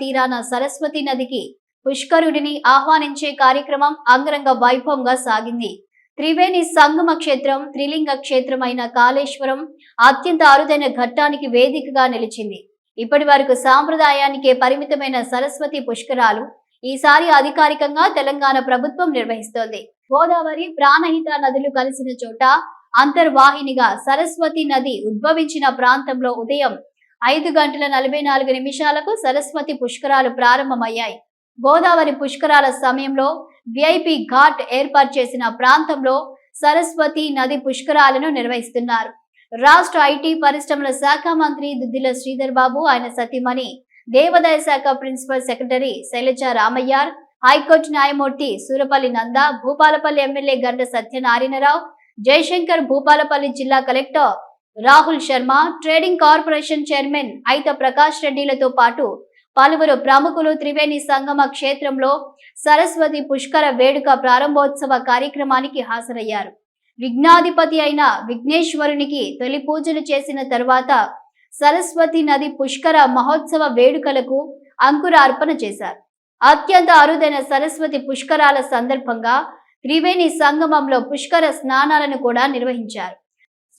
తీరాన సరస్వతి నదికి పుష్కరుడిని ఆహ్వానించే కార్యక్రమం అంగరంగ వైభవంగా సాగింది. త్రివేణి సంగమ క్షేత్రం త్రిలింగ క్షేత్రమైన కాళేశ్వరం అత్యంత అరుదైన ఘట్టానికి వేదికగా నిలిచింది. ఇప్పటి వరకు సాంప్రదాయానికే పరిమితమైన సరస్వతి పుష్కరాలు ఈసారి అధికారికంగా తెలంగాణ ప్రభుత్వం నిర్వహిస్తోంది. గోదావరి ప్రాణహిత నదులు కలిసిన చోట అంతర్వాహినిగా సరస్వతి నది ఉద్భవించిన ప్రాంతంలో ఉదయం ఐదు గంటల నలభై నాలుగు నిమిషాలకు సరస్వతి పుష్కరాలు ప్రారంభమయ్యాయి. గోదావరి పుష్కరాల సమయంలో విఐపి ఘాట్ ఏర్పాటు చేసిన ప్రాంతంలో సరస్వతి నది పుష్కరాలను నిర్వహిస్తున్నారు. రాష్ట్ర ఐటీ పరిశ్రమల శాఖ మంత్రి దుద్దిల శ్రీధర్ బాబు ఆయన సతీమణి దేవాదాయ శాఖ principal secretary Sailaja Ramaiyar high court న్యాయమూర్తి సూరపల్లి నంద భూపాలపల్లి ఎమ్మెల్యే గంట సత్యనారాయణరావు జయశంకర్ భూపాలపల్లి జిల్లా collector Rahul Sharma trading corporation chairman Aitha Prakash రెడ్డిలతో పాటు పలువురు ప్రముఖులు త్రివేణి సంగమ క్షేత్రంలో సరస్వతి పుష్కర వేడుక ప్రారంభోత్సవ కార్యక్రమానికి హాజరయ్యారు. విఘ్నాధిపతి అయిన విఘ్నేశ్వరునికి తొలి పూజలు చేసిన తర్వాత సరస్వతి నది పుష్కర మహోత్సవ వేడుకలకు అంకురార్పణ చేశారు. అత్యంత అరుదైన సరస్వతి పుష్కరాల సందర్భంగా త్రివేణి సంగమంలో పుష్కర స్నానాలను కూడా నిర్వహించారు.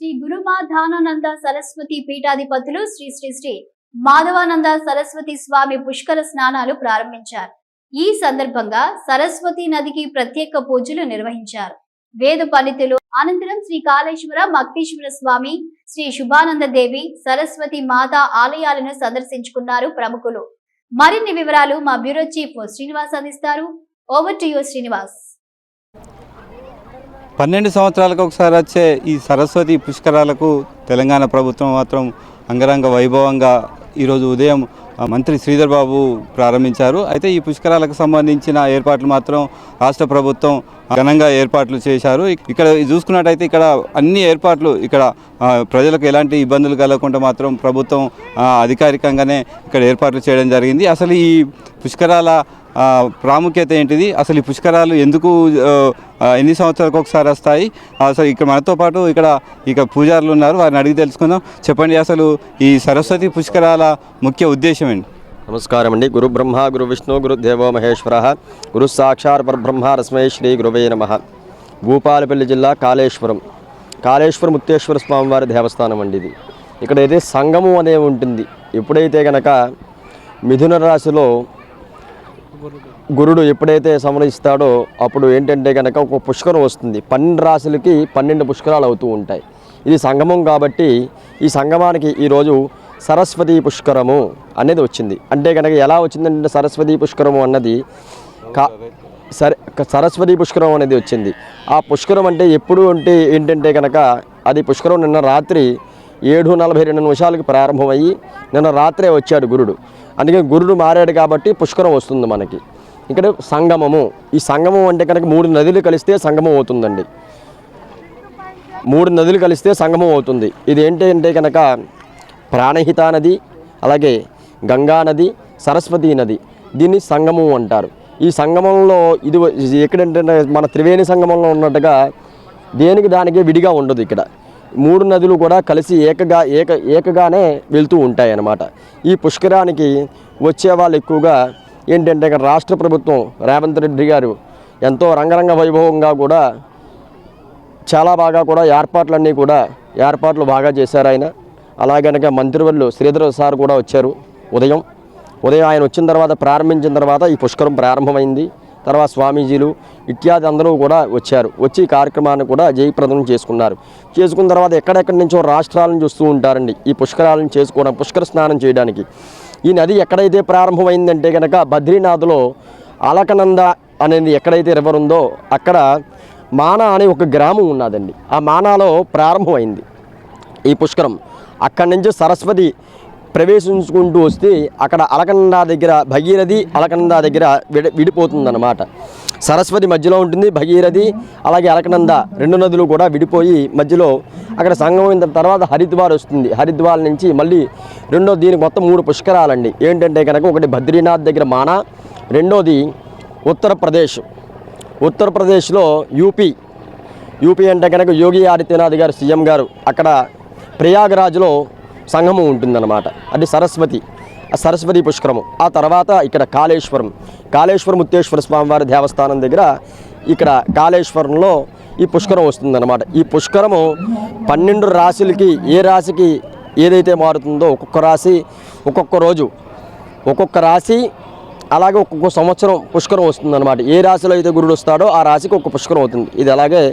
శ్రీ గురుమాధానానంద సరస్వతి పీఠాధిపతులు శ్రీ శ్రీ శ్రీ మాధవానంద సరస్వతి స్వామి పుష్కర స్నానాలు ప్రారంభించారు. ఈ సందర్భంగా సరస్వతి నదికి ప్రత్యేక పూజలు నిర్వహించారు. వేద పండితులు అనంతరం శ్రీ కాళేశ్వర మక్తీశ్వర స్వామి శ్రీ శుభానంద దేవి సరస్వతి మాత ఆలయాలను సందర్శించుకున్నారు ప్రముఖులు. మరిన్ని వివరాలు మా బ్యూరో చీఫ్ శ్రీనివాస్ అందిస్తారు. ఓవర్ టు యూ శ్రీనివాస్ పన్నెండు సంవత్సరాలకు ఒకసారి వచ్చే ఈ సరస్వతి పుష్కరాలకు తెలంగాణ ప్రభుత్వం మాత్రం అంగరంగ వైభవంగా ఈరోజు ఉదయం మంత్రి శ్రీధర్ బాబు ప్రారంభించారు. అయితే ఈ పుష్కరాలకు సంబంధించిన ఏర్పాట్లు మాత్రం రాష్ట్ర ప్రభుత్వం ఘనంగా ఏర్పాట్లు చేశారు. ఇక్కడ చూసుకున్నట్టయితే ఇక్కడ అన్ని ఏర్పాట్లు ఇక్కడ ప్రజలకు ఎలాంటి ఇబ్బందులు కలగకుండా మాత్రం ప్రభుత్వం అధికారికంగానే ఇక్కడ ఏర్పాట్లు చేయడం జరిగింది. అసలు ఈ పుష్కరాల ప్రాముఖ్యత ఏంటిది? అసలు ఈ పుష్కరాలు ఎందుకు ఎన్ని సంవత్సరాలకు ఒకసారి వస్తాయి? అసలు ఇక్కడ మనతో పాటు ఇక్కడ ఇక పూజారులు ఉన్నారు. వారిని అడిగి తెలుసుకుందాం. చెప్పండి అసలు ఈ సరస్వతి పుష్కరాల ముఖ్య ఉద్దేశం ఏంటి నమస్కారం అండి గురు బ్రహ్మ గురు విష్ణు గురు దేవో మహేశ్వర గురు సాక్షాత్ పరబ్రహ్మ రస్మై శ్రీ గురువే నమ. భూపాలపల్లి జిల్లా కాళేశ్వరం కాళేశ్వర ముక్తేశ్వర స్వామివారి దేవస్థానం అండి ఇది. ఇక్కడ అయితే సంగమం అనే ఉంటుంది. ఎప్పుడైతే కనుక మిథున రాశిలో గురుడు ఎప్పుడైతే సమరిస్తాడో అప్పుడు ఏంటంటే కనుక ఒక పుష్కరం వస్తుంది. పన్నెండు రాశులకి పన్నెండు పుష్కరాలు అవుతూ ఉంటాయి. ఇది సంగమం కాబట్టి ఈ సంగమానికి ఈరోజు సరస్వతి పుష్కరము అనేది వచ్చింది. అంటే కనుక ఎలా వచ్చిందంటే సరస్వతి పుష్కరము అన్నది కా సరే సరస్వతి పుష్కరం అనేది వచ్చింది. ఆ పుష్కరం అంటే ఎప్పుడు అంటే ఏంటంటే కనుక అది పుష్కరం నిన్న రాత్రి ఏడు నలభై రెండు నిమిషాలకు ప్రారంభమయ్యి నిన్న రాత్రే వచ్చాడు గురుడు. అందుకే గురుడు మారాడు కాబట్టి పుష్కరం వస్తుంది మనకి. ఇక్కడ సంగమము ఈ సంగమం అంటే కనుక మూడు నదులు కలిస్తే సంగమం అవుతుందండి. మూడు నదులు కలిస్తే సంగమం అవుతుంది. ఇది ఏంటి అంటే కనుక ప్రాణహిత నది అలాగే గంగా నది సరస్వతి నది. దీన్ని సంగమం అంటారు. ఈ సంగమంలో ఇది ఎక్కడంటే మన త్రివేణి సంగమంలో ఉన్నట్టుగా దేనికి దానికి విడిగా ఉండదు ఇక్కడ. మూడు నదులు కూడా కలిసి ఏకగా ఏక ఏకగానే వెళ్తూ ఉంటాయి అన్నమాట ఈ పుష్కరానికి వచ్చే వాళ్ళు ఎక్కువగా ఏంటంటే ఇక్కడ రాష్ట్ర ప్రభుత్వం రేవంత్ రెడ్డి గారు ఎంతో రంగరంగ వైభవంగా కూడా చాలా బాగా కూడా ఏర్పాట్లన్నీ కూడా ఏర్పాట్లు బాగా చేశారు ఆయన. అలాగనక మంత్రివర్లు శ్రీధర్ సార్ కూడా వచ్చారు ఉదయం. ఉదయం ఆయన వచ్చిన తర్వాత ప్రారంభించిన తర్వాత ఈ పుష్కరం ప్రారంభమైంది. తర్వాత స్వామీజీలు ఇత్యాది అందరూ కూడా వచ్చారు. వచ్చి కార్యక్రమాన్ని కూడా జయప్రదం చేసుకున్నారు. చేసుకున్న తర్వాత ఎక్కడెక్కడి నుంచో రాష్ట్రాలను చూస్తూ ఉంటారండి ఈ పుష్కరాలను చేసుకోవడం పుష్కర స్నానం చేయడానికి. ఈ నది ఎక్కడైతే ప్రారంభమైందంటే కనుక బద్రీనాథ్లో అలకనంద అనేది ఎక్కడైతే రివర్ ఉందో అక్కడ మానా అనే ఒక గ్రామం ఉన్నదండి. ఆ మానాలో ప్రారంభమైంది ఈ పుష్కరం. అక్కడి నుంచి సరస్వతి ప్రవేశించుకుంటూ వస్తే అక్కడ అలకండ దగ్గర భగీరథి అలకండ దగ్గర విడి విడిపోతుందన్నమాట. సరస్వతి మధ్యలో ఉంటుంది భగీరథి అలాగే అలకనంద రెండు నదులు కూడా విడిపోయి మధ్యలో అక్కడ సంగమైన తర్వాత హరిద్వార్ వస్తుంది. హరిద్వార్ నుంచి మళ్ళీ రెండో దీనికి మొత్తం మూడు పుష్కరాలండి. ఏంటంటే కనుక ఒకటి బద్రీనాథ్ దగ్గర మానా రెండోది ఉత్తరప్రదేశ్ ఉత్తరప్రదేశ్లో యూపీ. యూపీ అంటే కనుక యోగి ఆదిత్యనాథ్ గారు సీఎం గారు అక్కడ ప్రయాగరాజ్లో సంఘము ఉంటుందన్నమాట. అది సరస్వతి ఆ సరస్వతి పుష్కరము. ఆ తర్వాత ఇక్కడ కాళేశ్వరం కాళేశ్వరం ముత్తేశ్వర స్వామివారి దేవస్థానం దగ్గర ఇక్కడ కాళేశ్వరంలో ఈ పుష్కరం వస్తుందన్నమాట. ఈ పుష్కరము పన్నెండు రాశులకి ఏ రాశికి ఏదైతే మారుతుందో ఒక్కొక్క రాశి ఒక్కొక్క రోజు ఒక్కొక్క రాశి అలాగే ఒక్కొక్క సంవత్సరం పుష్కరం వస్తుందన్నమాట. ఏ రాశిలో అయితే గురుడు వస్తాడో ఆ రాశికి ఒక్క పుష్కరం అవుతుంది. ఇది అలాగే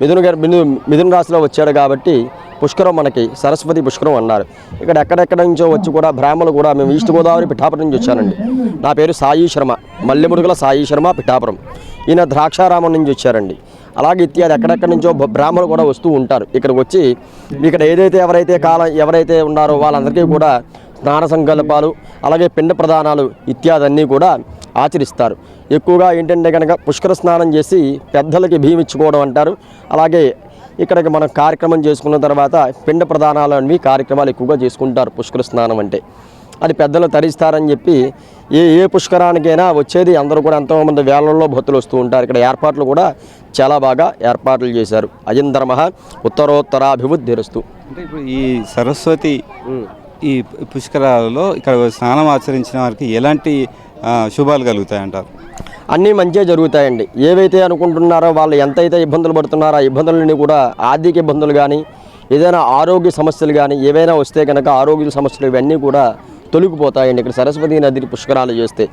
మిథున గారు మిథున మిథున రాశిలో వచ్చాడు కాబట్టి పుష్కరం మనకి సరస్వతి పుష్కరం అన్నారు. ఇక్కడ ఎక్కడెక్కడ నుంచో వచ్చి కూడా బ్రాహ్మణులు కూడా మేము ఈస్ట్ గోదావరి పిఠాపురం నుంచి వచ్చానండి. నా పేరు సాయి శర్మ మల్లెముడుగుల సాయి శర్మ పిఠాపురం. ఈయన ద్రాక్షారామం నుంచి వచ్చారండి. అలాగే ఇత్యాది ఎక్కడెక్కడి నుంచో బ్రాహ్మలు బ్రాహ్మణులు కూడా వస్తూ ఉంటారు. ఇక్కడికి వచ్చి ఇక్కడ ఏదైతే ఎవరైతే కాలం ఎవరైతే ఉన్నారో వాళ్ళందరికీ కూడా స్నాన సంకల్పాలు అలాగే పిండ ప్రదానాలు ఇత్యాదన్నీ కూడా ఆచరిస్తారు. ఎక్కువగా ఏంటంటే కనుక పుష్కర స్నానం చేసి పెద్దలకి భీమిచ్చుకోవడం అంటారు. అలాగే ఇక్కడికి మనం కార్యక్రమం చేసుకున్న తర్వాత పిండ ప్రదానాలు అనేవి కార్యక్రమాలు ఎక్కువగా చేసుకుంటారు పుష్కర స్నానం అంటే. అది పెద్దలు తరిస్తారని చెప్పి ఏ ఏ పుష్కరానికైనా వచ్చేది అందరూ కూడా ఎంతోమంది వేలల్లో భక్తులు వస్తూ ఉంటారు. ఇక్కడ ఏర్పాట్లు కూడా చాలా బాగా ఏర్పాట్లు చేశారు. అజంధర్మ ఉత్తరోత్తరాభివృద్ధిరస్తు. అంటే ఇప్పుడు ఈ సరస్వతి ఈ పుష్కరాలలో ఇక్కడ స్నానం ఆచరించిన వారికి ఎలాంటి శుభాలు కలుగుతాయి అంటారు అన్నీ మంచిగా జరుగుతాయండి. ఏవైతే అనుకుంటున్నారో వాళ్ళు ఎంతైతే ఇబ్బందులు పడుతున్నారో ఆ ఇబ్బందులన్నీ కూడా ఆర్థిక ఇబ్బందులు కానీ ఏదైనా ఆరోగ్య సమస్యలు కానీ ఏవైనా వస్తే కనుక ఆరోగ్య సమస్యలు ఇవన్నీ కూడా తొలగిపోతాయండి. ఇక్కడ సరస్వతి నదిని పుష్కరాలు చేస్తే.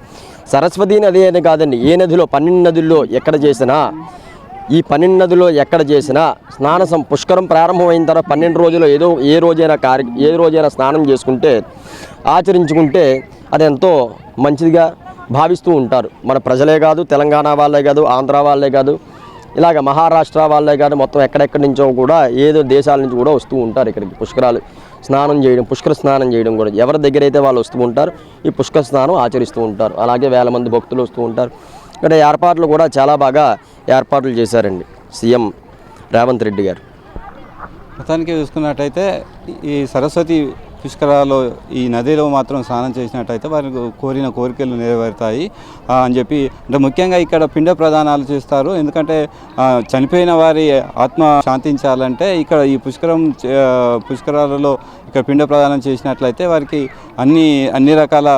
సరస్వతి నది అని కాదండి ఏ నదిలో పన్నెండు నదుల్లో ఎక్కడ చేసినా ఈ పన్నెండు నదిలో ఎక్కడ చేసినా స్నాన సం పుష్కరం ప్రారంభమైన తర్వాత పన్నెండు రోజులు ఏదో ఏ రోజైనా కార్య ఏ రోజైనా స్నానం చేసుకుంటే ఆచరించుకుంటే అది ఎంతో మంచిదిగా భావిస్తూ ఉంటారు. మన ప్రజలే కాదు తెలంగాణ వాళ్ళే కాదు ఆంధ్ర వాళ్ళే కాదు ఇలాగ మహారాష్ట్ర వాళ్ళే కాదు మొత్తం ఎక్కడెక్కడి నుంచో కూడా ఏదో దేశాల నుంచి కూడా వస్తూ ఉంటారు ఇక్కడికి పుష్కరాలు. స్నానం చేయడం పుష్కర స్నానం చేయడం కూడా ఎవరి దగ్గర అయితే వాళ్ళు వస్తూ ఉంటారు ఈ పుష్కర స్నానం ఆచరిస్తూ ఉంటారు. అలాగే వేల మంది భక్తులు వస్తూ ఉంటారు. ఇక్కడ ఏర్పాట్లు కూడా చాలా బాగా ఏర్పాట్లు చేశారండి సీఎం రేవంత్ రెడ్డి గారు. మొత్తానికి చూసుకున్నట్టయితే ఈ సరస్వతి పుష్కరాల్లో ఈ నదిలో మాత్రం స్నానం చేసినట్టయితే వారికి కోరిన కోరికలు నెరవేరుతాయి అని చెప్పి అంటే ముఖ్యంగా ఇక్కడ పిండ ప్రదానాలు చేస్తారు. ఎందుకంటే చనిపోయిన వారి ఆత్మ శాంతించాలంటే ఇక్కడ ఈ పుష్కరం పుష్కరాలలో ఇక్కడ పిండ ప్రదానం చేసినట్లయితే వారికి అన్ని అన్ని రకాల